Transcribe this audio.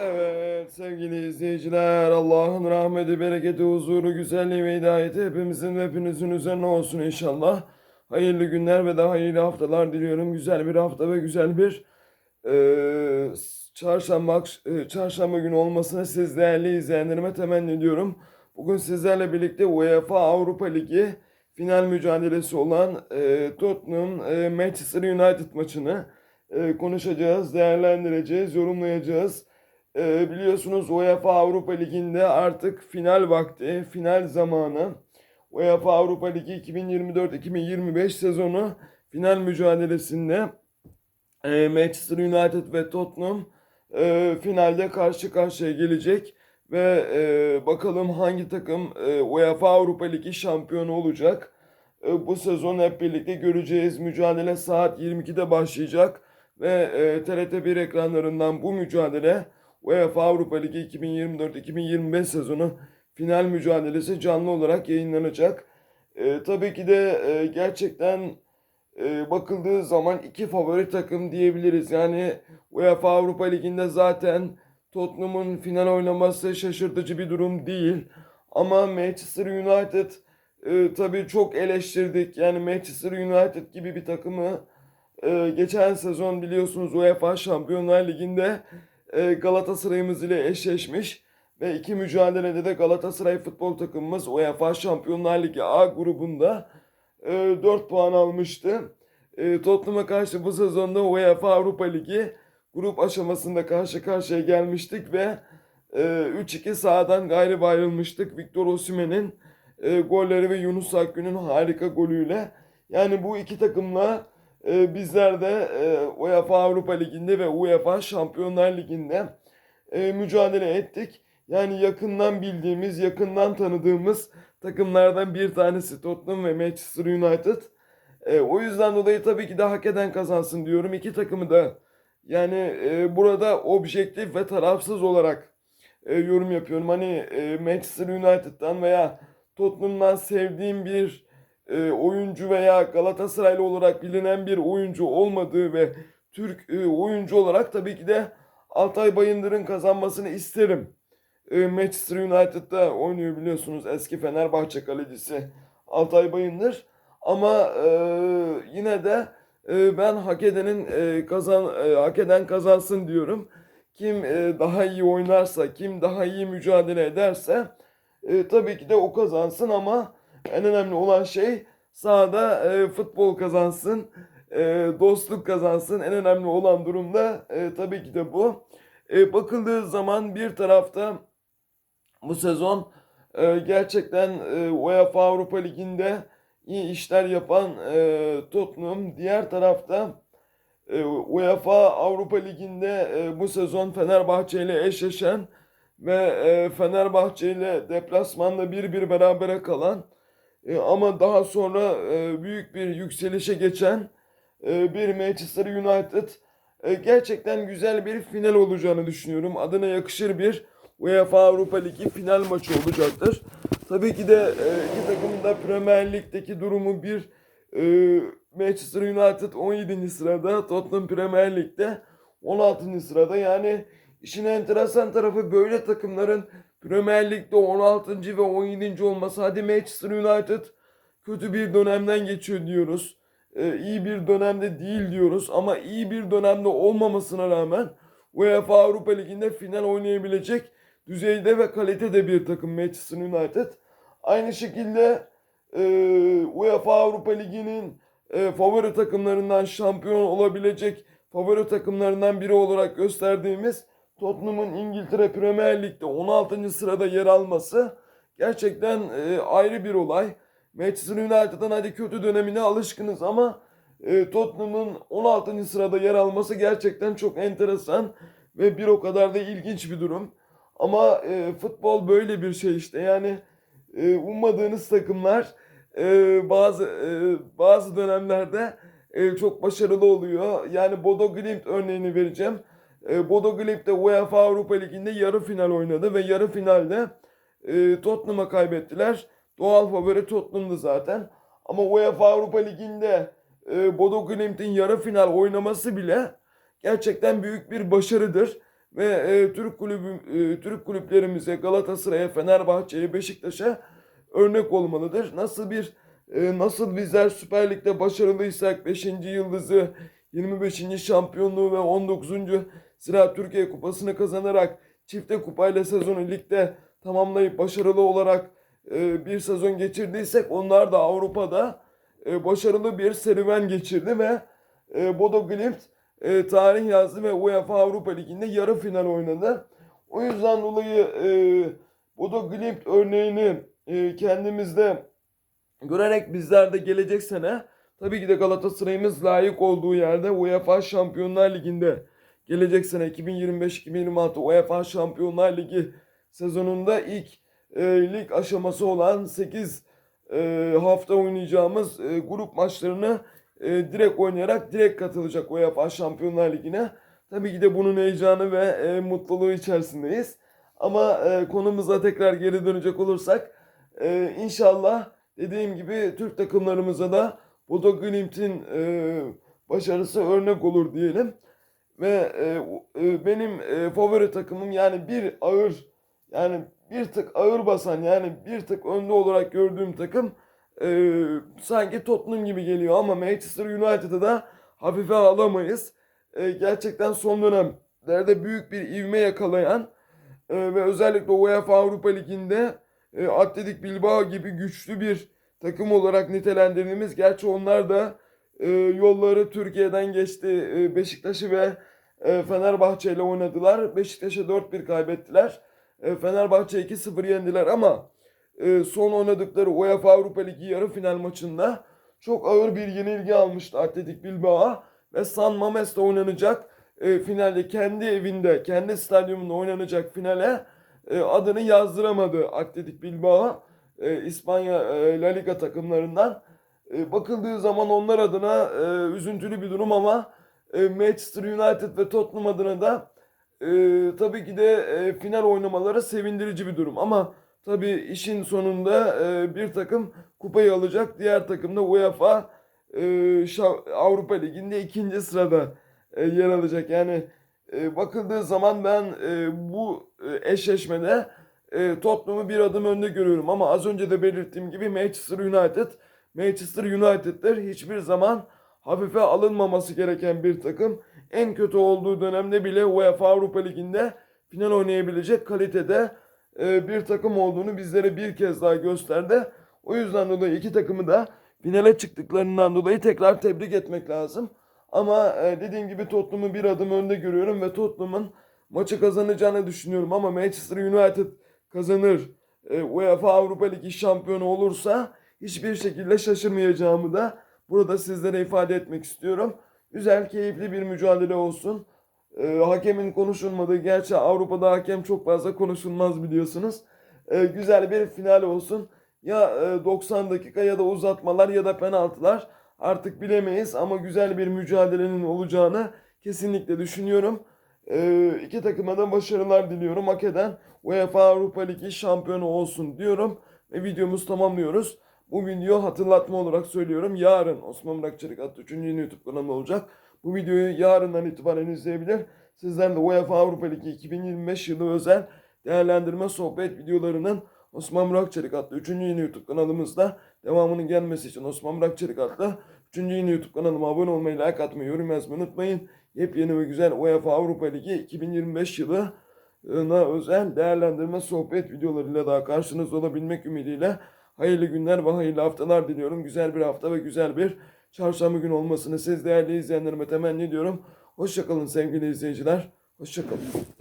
Evet sevgili izleyiciler Allah'ın rahmeti, bereketi, huzuru, güzelliği ve hidayeti hepimizin ve hepinizin üzerine olsun inşallah. Hayırlı günler ve de hayırlı haftalar diliyorum. Güzel bir hafta ve güzel bir eee, çarşamba, eee, çarşamba günü olmasını siz değerli izleyenlerime temenni ediyorum. Bugün sizlerle birlikte UEFA Avrupa Ligi final mücadelesi olan eee, Tottenham eee, Manchester United maçını eee, konuşacağız, değerlendireceğiz, yorumlayacağız. Ee, biliyorsunuz UEFA Avrupa Ligi'nde artık final vakti, final zamanı. UEFA Avrupa Ligi 2024-2025 sezonu final mücadelesinde e, Manchester United ve Tottenham e, finalde karşı karşıya gelecek ve e, bakalım hangi takım e, UEFA Avrupa Ligi şampiyonu olacak. E, bu sezon hep birlikte göreceğiz. Mücadele saat 22'de başlayacak ve e, TRT1 ekranlarından bu mücadele UEFA Avrupa Ligi 2024-2025 sezonu final mücadelesi canlı olarak yayınlanacak. E, tabii ki de e, gerçekten e, bakıldığı zaman iki favori takım diyebiliriz. Yani UEFA Avrupa Ligi'nde zaten Tottenham'ın final oynaması şaşırtıcı bir durum değil. Ama Manchester United e, tabii çok eleştirdik. Yani Manchester United gibi bir takımı e, geçen sezon biliyorsunuz UEFA Şampiyonlar Ligi'nde e, Galatasaray'ımız ile eşleşmiş ve iki mücadelede de Galatasaray futbol takımımız UEFA Şampiyonlar Ligi A grubunda e, 4 puan almıştı. E, Tottenham'a karşı bu sezonda UEFA Avrupa Ligi grup aşamasında karşı karşıya gelmiştik ve e, 3-2 sahadan galip ayrılmıştık. Victor Osimhen'in e, golleri ve Yunus Akgün'ün harika golüyle. Yani bu iki takımla e, bizler de e, UEFA Avrupa Ligi'nde ve UEFA Şampiyonlar Ligi'nde e, mücadele ettik. Yani yakından bildiğimiz, yakından tanıdığımız takımlardan bir tanesi Tottenham ve Manchester United. E, o yüzden dolayı tabii ki de hak eden kazansın diyorum. İki takımı da yani e, burada objektif ve tarafsız olarak e, yorum yapıyorum. Hani e, Manchester United'dan veya Tottenham'dan sevdiğim bir e, oyuncu veya Galatasaraylı olarak bilinen bir oyuncu olmadığı ve Türk e, oyuncu olarak tabii ki de Altay Bayındır'ın kazanmasını isterim. E, Manchester United'da oynuyor biliyorsunuz eski Fenerbahçe kalecisi Altay Bayındır. Ama e, yine de e, ben hak edenin e, kazan e, hak eden kazansın diyorum. Kim e, daha iyi oynarsa, kim daha iyi mücadele ederse e, tabii ki de o kazansın ama en önemli olan şey sahada e, futbol kazansın, e, dostluk kazansın. En önemli olan durumda e, tabii ki de bu. E, bakıldığı zaman bir tarafta bu sezon e, gerçekten e, UEFA Avrupa Ligi'nde iyi işler yapan e, Tottenham. Diğer tarafta e, UEFA Avrupa Ligi'nde e, bu sezon Fenerbahçe ile eşleşen ve e, Fenerbahçe ile deplasmanda 1-1 berabere kalan e, ama daha sonra e, büyük bir yükselişe geçen e, bir Manchester United gerçekten güzel bir final olacağını düşünüyorum. Adına yakışır bir UEFA Avrupa Ligi final maçı olacaktır. Tabii ki de iki takımın da Premier Lig'deki durumu bir Manchester United 17. sırada, Tottenham Premier Lig'de 16. sırada. Yani işin enteresan tarafı böyle takımların Premier Lig'de 16. ve 17. olması. Hadi Manchester United kötü bir dönemden geçiyor diyoruz. E, iyi bir dönemde değil diyoruz ama iyi bir dönemde olmamasına rağmen UEFA Avrupa Ligi'nde final oynayabilecek düzeyde ve kalitede bir takım Manchester United. Aynı şekilde e, UEFA Avrupa Ligi'nin e, favori takımlarından şampiyon olabilecek favori takımlarından biri olarak gösterdiğimiz Tottenham'ın İngiltere Premier Lig'de 16. sırada yer alması gerçekten e, ayrı bir olay. Manchester United'ın hadi kötü dönemine alışkınız ama e, Tottenham'ın 16. sırada yer alması gerçekten çok enteresan ve bir o kadar da ilginç bir durum. Ama e, futbol böyle bir şey işte yani e, ummadığınız takımlar e, bazı e, bazı dönemlerde e, çok başarılı oluyor. Yani Bodo Glimt örneğini vereceğim. E, Bodo Glimt de UEFA Avrupa Ligi'nde yarı final oynadı ve yarı finalde e, Tottenham'a kaybettiler. Doğal favori Tottenham'dı zaten. Ama UEFA Avrupa Ligi'nde e, Bodo Glimt'in yarı final oynaması bile gerçekten büyük bir başarıdır. ve e, Türk kulübü e, Türk kulüplerimize Galatasaray'a, Fenerbahçe'ye, Beşiktaş'a örnek olmalıdır. Nasıl bir e, nasıl bizler Süper Lig'de başarılıysak 5. yıldızı, 25. şampiyonluğu ve 19. sıra Türkiye Kupası'nı kazanarak çifte kupayla sezonu ligde tamamlayıp başarılı olarak e, bir sezon geçirdiysek onlar da Avrupa'da e, başarılı bir serüven geçirdi ve e, Bodo Glimt e, tarih yazdı ve UEFA Avrupa Ligi'nde yarı final oynadı. O yüzden dolayı e, Bodo Glimt örneğini e, kendimizde görerek bizler de gelecek sene tabii ki de Galatasaray'ımız layık olduğu yerde UEFA Şampiyonlar Ligi'nde gelecek sene 2025-2026 UEFA Şampiyonlar Ligi sezonunda ilk e, lig aşaması olan 8 e, hafta oynayacağımız e, grup maçlarını e, direkt oynayarak direkt katılacak UEFA Şampiyonlar Ligi'ne. Tabii ki de bunun heyecanı ve e, mutluluğu içerisindeyiz. Ama e, konumuza tekrar geri dönecek olursak e, inşallah dediğim gibi Türk takımlarımıza da Bodo Glimt'in e, başarısı örnek olur diyelim. Ve e, e, benim e, favori takımım yani bir ağır yani bir tık ağır basan yani bir tık önde olarak gördüğüm takım e, sanki Tottenham gibi geliyor ama Manchester United'ı da hafife alamayız. E, gerçekten son dönemlerde büyük bir ivme yakalayan e, ve özellikle UEFA Avrupa Ligi'nde e, Atletik Bilbao gibi güçlü bir takım olarak nitelendirdiğimiz gerçi onlar da e, yolları Türkiye'den geçti. E, Beşiktaş'ı ve e, Fenerbahçe ile oynadılar. Beşiktaş'a 4-1 kaybettiler. E, Fenerbahçe 2-0 yendiler ama e, son oynadıkları UEFA Avrupa Ligi yarı final maçında çok ağır bir yenilgi almıştı Atletik Bilbao ve San Mames'te oynanacak e, finalde kendi evinde, kendi stadyumunda oynanacak finale e, adını yazdıramadı Atletik Bilbao. İspanya e, La Liga takımlarından. Bakıldığı zaman onlar adına üzüntülü bir durum ama e, Manchester United ve Tottenham adına da e, tabii ki de e, final oynamaları sevindirici bir durum. Ama tabii işin sonunda e, bir takım kupayı alacak, diğer takım da UEFA e, Avrupa Ligi'nde ikinci sırada e, yer alacak. Yani e, bakıldığı zaman ben e, bu e, eşleşmede e, Tottenham'ı bir adım önde görüyorum. Ama az önce de belirttiğim gibi Manchester United, Manchester United'dır. Hiçbir zaman hafife alınmaması gereken bir takım. En kötü olduğu dönemde bile UEFA Avrupa Ligi'nde final oynayabilecek kalitede e, bir takım olduğunu bizlere bir kez daha gösterdi. O yüzden dolayı iki takımı da finale çıktıklarından dolayı tekrar tebrik etmek lazım. Ama e, dediğim gibi Tottenham'ı bir adım önde görüyorum ve Tottenham'ın maçı kazanacağını düşünüyorum. Ama Manchester United kazanır, e, UEFA Avrupa Ligi şampiyonu olursa hiçbir şekilde şaşırmayacağımı da burada sizlere ifade etmek istiyorum. Güzel, keyifli bir mücadele olsun. E, hakemin konuşulmadığı, gerçi Avrupa'da hakem çok fazla konuşulmaz biliyorsunuz. E, güzel bir final olsun. Ya e, 90 dakika ya da uzatmalar ya da penaltılar artık bilemeyiz ama güzel bir mücadelenin olacağını kesinlikle düşünüyorum. E, iki takıma da başarılar diliyorum. Hak eden UEFA Avrupa Ligi şampiyonu olsun diyorum ve videomuzu tamamlıyoruz. Bu video hatırlatma olarak söylüyorum. Yarın Osman Murat Çelik adlı 3. yeni YouTube kanalında olacak. Bu videoyu yarından itibaren izleyebilir. Sizler de UEFA Avrupa Ligi 2025 yılı özel değerlendirme sohbet videolarının Osman Murat Çelik adlı 3. yeni YouTube kanalımızda devamının gelmesi için Osman Murat Çelik adlı 3. yeni YouTube kanalıma abone olmayı, like atmayı, yorum yazmayı unutmayın. Yepyeni ve güzel UEFA Avrupa Ligi 2025 yılı özel değerlendirme sohbet videolarıyla daha karşınızda olabilmek ümidiyle hayırlı günler ve hayırlı haftalar diliyorum. Güzel bir hafta ve güzel bir çarşamba günü olmasını siz değerli izleyenlerime temenni ediyorum. Hoşçakalın sevgili izleyiciler. Hoşçakalın.